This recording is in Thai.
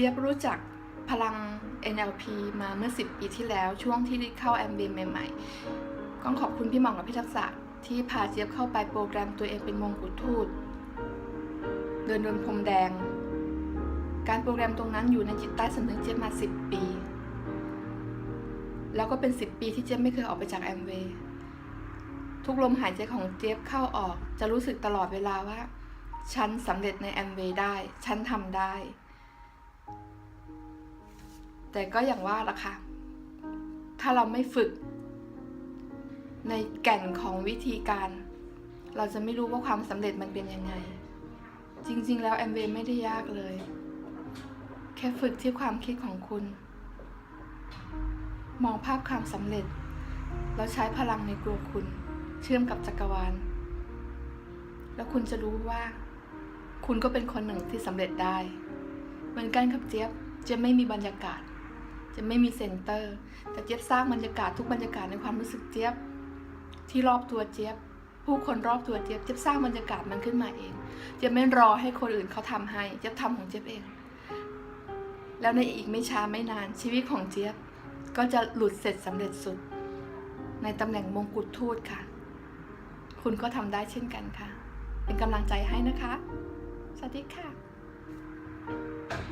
จี๊ยบรู้จักพลัง NLP มาเมื่อ 10 ปีที่แล้วช่วงที่เข้าแอมเบใหม่ๆต้องขอบคุณพี่หม่องกับพี่ทักษะที่พาเจี๊ยบเข้าไปโปรแกรมตัวเองเป็นมงกุฎทูต เดินโดนพรมแดง การโปรแกรมตรงนั้นอยู่ในจิตใต้สำนึกเจี๊ยบมา 10 ปี แล้วก็เป็น 10 ปีที่เจี๊ยบไม่เคยออกไปจากแอมเวย์ทุกลมหายใจของเจี๊ยบเข้าออก จะรู้สึกตลอดเวลาว่า ฉันสำเร็จในแอมเวย์ได้ ฉันทำได้ แต่ก็อย่างว่าล่ะค่ะ ถ้าเราไม่ฝึก ในแก่นของวิธีการ เราจะไม่รู้ว่าความสำเร็จมันเป็นยังไง จริง ๆ แล้วแอมเวไม่ได้ยากเลย แค่ฝึกที่ความคิดของคุณ มองภาพความสำเร็จ แล้วใช้พลังในตัวคุณ เชื่อมกับจักรวาล แล้วคุณจะรู้ว่า คุณก็เป็นคนหนึ่งที่สำเร็จได้ เหมือนกันครับเจี๊ยบจี๊ยบไม่มีบรรยากาศ จะไม่มีเซ็นเตอร์ แต่เจี๊ยบสร้างบรรยากาศทุกบรรยากาศในความรู้สึกเจี๊ยบ ที่รอบตัวเจี๊ยบ ผู้คนรอบตัวเจี๊ยบเจี๊ยบสร้างบรรยากาศมันขึ้นมาเอง เจี๊ยบไม่รอให้คนอื่นเขาทำให้ เจี๊ยบทำของเจี๊ยบเอง แล้วในอีกไม่ช้าไม่นานชีวิตของเจี๊ยบ ก็จะหลุดเสร็จสำเร็จสุด ในตำแหน่งมงกุฎทูตค่ะ คุณก็ทำได้เช่นกันค่ะ เป็นกำลังใจให้นะคะ สวัสดีค่ะ